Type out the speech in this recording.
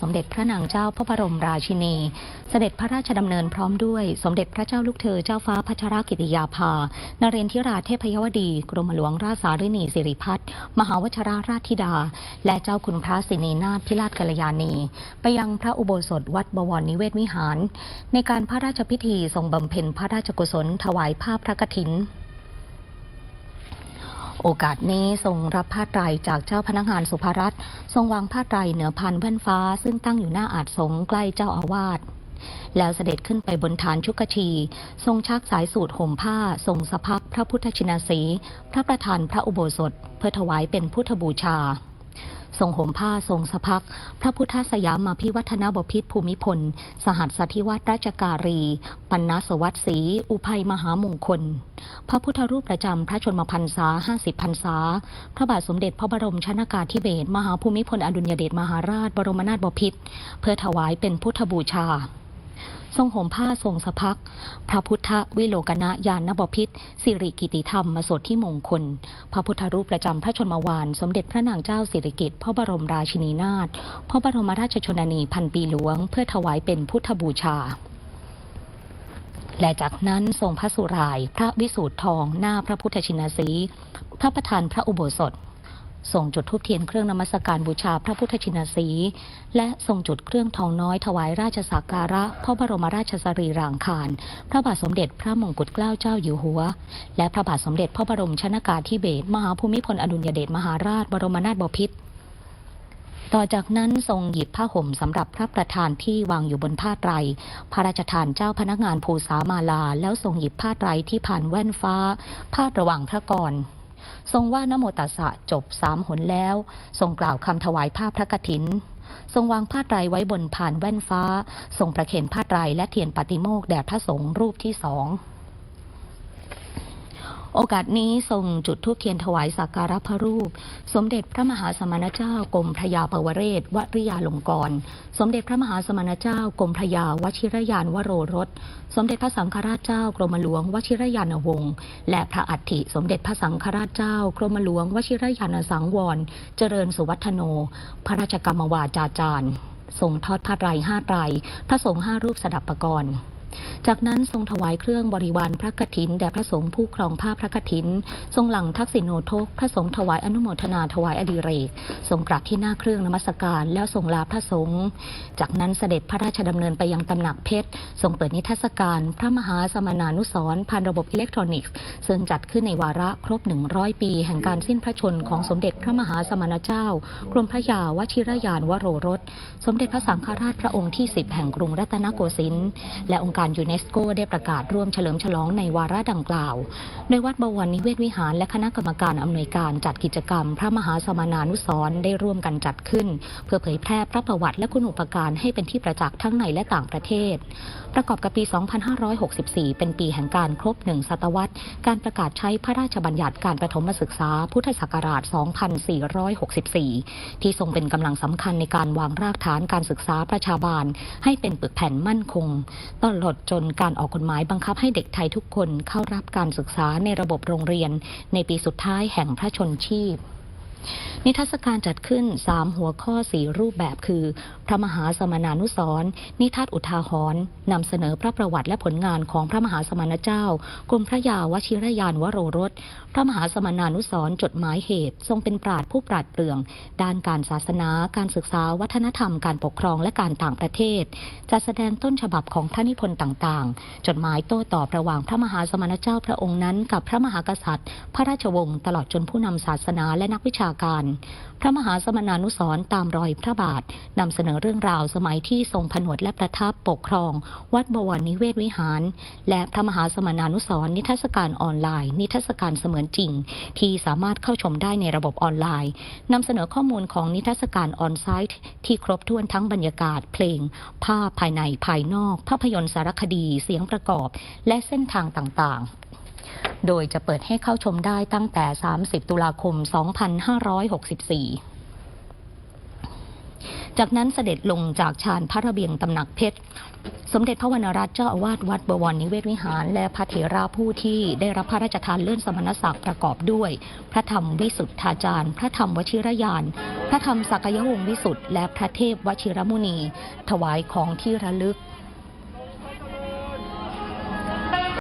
สมเด็จพระนางเจ้าพระบรมราชินี เสด็จพระราชดำเนินพร้อมด้วย สมเด็จพระเจ้าลูกเธอเจ้าฟ้าพัชรกิติยาภา นเรนทิราเทพยวดี กรมหลวงราชสารินีสิริพัฒน์มหาวชราราชธิดา และเจ้าคุณพระสินีนาถพิราชกัลยาณี ไปยังพระอุโบสถวัดบวรนิเวศวิหาร ในการพระราชพิธีทรงบำเพ็ญพระราชกุศลถวายผ้าพระกฐิน โอกาสนี้ทรงรับผ้าไตรจากเจ้าพนักงานสุภารัตน์ทรงวางผ้าไตรเหนือพันแว่นฟ้า ซึ่งตั้งอยู่หน้าอาจสงใกล้เจ้าอาวาสแล้วเสด็จขึ้นไปบนฐานชุกชี ทรงชักสายสูตรห่มผ้า ทรงสะพักพระพุทธชินสี พระประธานพระอุโบสถ เพื่อถวายเป็นพุทธบูชา ทรงห่มผ้าทรงสะพัก พระพุทธสยามาพิวัฒนบพิษภูมิพล สหัสสธิวัตรราชการี ปัญนสวัสดิ์ศรีอุภัยมหามงคล พระพุทธรูปประจำพระชนมพรรษา 50พรรษา พระบาทสมเด็จพระบรมชนากาธิเบศรมหาภูมิพลอดุลยเดชมหาราชบรมนาถบพิตรเพื่อถวายเป็นพุทธบูชา ทรงห่มผ้าทรงสะพัก พระพุทธวิโลกนะยานบพิษสิริกิติธรรมมาสดที่มงคล พระพุทธรูปประจำพระชนมวาน สมเด็จพระนางเจ้าสิริกิติ์พระบรมราชินีนาถพระบรมราชชนนีพันปีหลวง เพื่อถวายเป็นพุทธบูชาและจากนั้นทรงพระสุราย พระวิสูตรทองหน้าพระพุทธชินสี พระประธานพระอุโบสถ ส่งจุดทูบเทียนเครื่องนมัสการบูชาพระพุทธชินสี และส่งจุดเครื่องทองน้อยถวายราชสักการะพระบรมราชสรีรางคาร พระบาทสมเด็จพระมงกุฎเกล้าเจ้าอยู่หัว และพระบาทสมเด็จพระบรมชนากาธิเบศรมหาภูมิพลอดุลยเดชมหาราชบรมนาถบพิตรต่อจากนั้นทรงหยิบผ้าห่มสำหรับพระประธานที่วางอยู่บนผ้าไตร พระราชทานเจ้าพนักงานภูษามาลา แล้วทรงหยิบผ้าไตรที่ผ่านแว่นฟ้า พาดระหว่างพระกร ทรงว่านโมตัสสะจบสามหนแล้ว ทรงกล่าวคำถวายผ้าพระกฐิน ทรงวางผ้าไตรไว้บนผ่านแว่นฟ้า ทรงประเคนผ้าไตรและเทียนปฏิโมกแด่พระสงฆ์รูปที่สอง โอกาสนี้ทรงจุดธูปเทียนถวายสักการะพระรูป สมเด็จพระมหาสมณเจ้ากรมพระยาปวเรศวริยาลงกรณ์สมเด็จพระมหาสมณเจ้ากรมพระยาวชิรยานวโรรส สมเด็จพระสังฆราชเจ้ากรมหลวงวชิรยานวงศ์และพระอัฐิสมเด็จพระสังฆราชเจ้ากรมหลวงวชิรยานสังวร เจริญสุวัฒโน พระราชกรรมวาจาจารย์ทรงทอดผ้าไตรห้าไตรพระสงฆ์ห้ารูปสดับประกรณ์ จากนั้นทรงถวายเครื่องบริวารพระกฐินแด่พระสงฆ์ผู้ครองผ้าพระกฐิน ทรงหลังทักษิณโนทกพระสงฆ์ถวายอนุโมทนาถวายอดิเรก ทรงกราบที่หน้าเครื่องนมัสการ แล้วทรงลาพระสงฆ์จากนั้นเสด็จพระราชดำเนินไปยังตำหนักเพชร ทรงเปิดนิทรรศการ พระมหาสมณานุสร์ผ่านระบบอิเล็กทรอนิกส์ซึ่งจัดขึ้นในวาระครบ 100 ปี แห่งการสิ้นพระชนของสมเด็จพระมหาสมณเจ้ากรมพระยาวชิรยานวโรรส สมเด็จพระสังฆราชพระองค์ที่ 10 แห่งกรุงรัตนโกสินทร์และองค์การยูเนสโกได้ประกาศร่วมเฉลิมฉลองในวาระดังกล่าว โดยวัดบวรนิเวศวิหารและคณะกรรมการอำนวยการจัดกิจกรรม พระมหาสมณานุสรณ์ได้ร่วมกันจัดขึ้น เพื่อเผยแพร่พระประวัติและคุณอุปการให้เป็นที่ประจักษ์ทั้งในและต่างประเทศ ประกอบกับปี 2564 เป็นปีแห่งการครบหนึ่งศตวรรษ การประกาศใช้พระราชบัญญัติการประถมศึกษา พุทธศักราช 2464 ที่ทรงเป็นกำลังสำคัญในการวางรากฐานการศึกษาประชาบาล ให้เป็นปึกแผ่นมั่นคงตลอดจนการออกกฎหมายบังคับให้เด็กไทยทุกคนเข้ารับการศึกษาในระบบโรงเรียน ในปีสุดท้ายแห่งพระชนชีพ นิทรรศการจัดขึ้น 3 หัวข้อ 4 รูปแบบคือ พระมหาสมณานุสรณ์นิทัศอุทาหรณ์นำเสนอพระประวัติและผลงานของพระมหาสมณเจ้ากรมพระยาวชิรยานวโรรส พระมหาสมณานุสรณ์จดหมายเหตุ ทรงเป็นปราดผู้ปราดเปรื่อง ด้านการศาสนา การศึกษา วัฒนธรรม การปกครองและการต่างประเทศ จัดแสดงต้นฉบับของพระนิพนธ์ต่างๆ จดหมายโต้ตอบระหว่างพระมหาสมณเจ้าพระองค์นั้น กับพระมหากษัตริย์ พระราชวงศ์ตลอดจนผู้นำศาสนาและนักวิชาการ พระมหาสมณานุสร์ตามรอยพระบาทนำเสนอเรื่องราวสมัยที่ทรงผนวดและประทับปกครอง วัดบวรนิเวศวิหาร และพระมหาสมณานุสร์นิทรรศการออนไลน์ นิทรรศการเสมือนจริง ที่สามารถเข้าชมได้ในระบบออนไลน์นำเสนอข้อมูลของนิทรรศการออนไซต์ ที่ครบถ้วนทั้งบรรยากาศเพลง ภาพภายในภายนอก ภาพยนตร์สารคดีเสียงประกอบ และเส้นทางต่างๆ โดยจะเปิดให้เข้าชมได้ตั้งแต่ 30 ตุลาคม 2564จากนั้นเสด็จลงจากชานพระระเบียงตำหนักเพชร สมเด็จพระวรรณรัตน์เจ้าอาวาสวัดบวรนิเวศวิหาร และพระเถระผู้ที่ได้รับพระราชทานเลื่อนสมณศักดิ์ประกอบด้วย พระธรรมวิสุทธาจารย์ พระธรรมวชิรยาน พระธรรมสักยวงวิสุทธ์และพระเทพวชิรมุนี ถวายของที่ระลึก